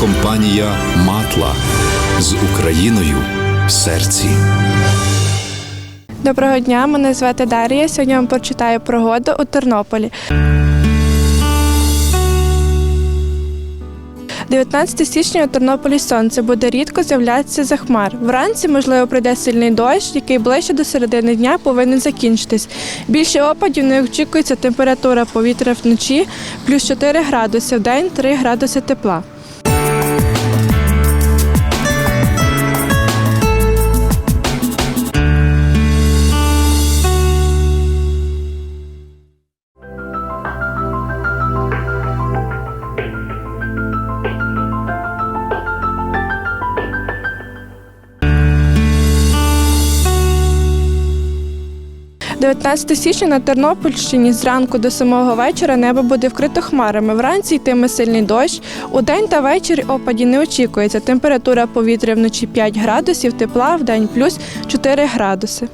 компанія Матла з Україною в серці. Доброго дня, мене звати Дар'я. Сьогодні вам прочитаю прогоду у Тернополі. 19 січня у Тернополі сонце буде рідко з'являтися за хмар. Вранці, можливо, прийде сильний дощ, який ближче до середини дня повинен закінчитись. Більше опадів не очікується температура повітря вночі плюс 4 градуси, в день 3 градуси тепла. – 19 січня на Тернопільщині зранку до самого вечора небо буде вкрито хмарами. Вранці йтиме сильний дощ. У день та ввечері опаді не очікується. Температура повітря вночі 5 градусів, тепла в день плюс 4 градуси.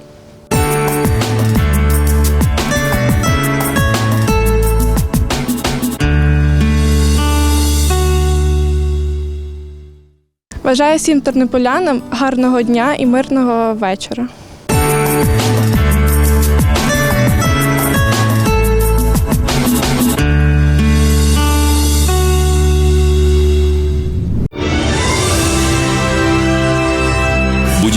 Бажаю всім тернополянам гарного дня і мирного вечора.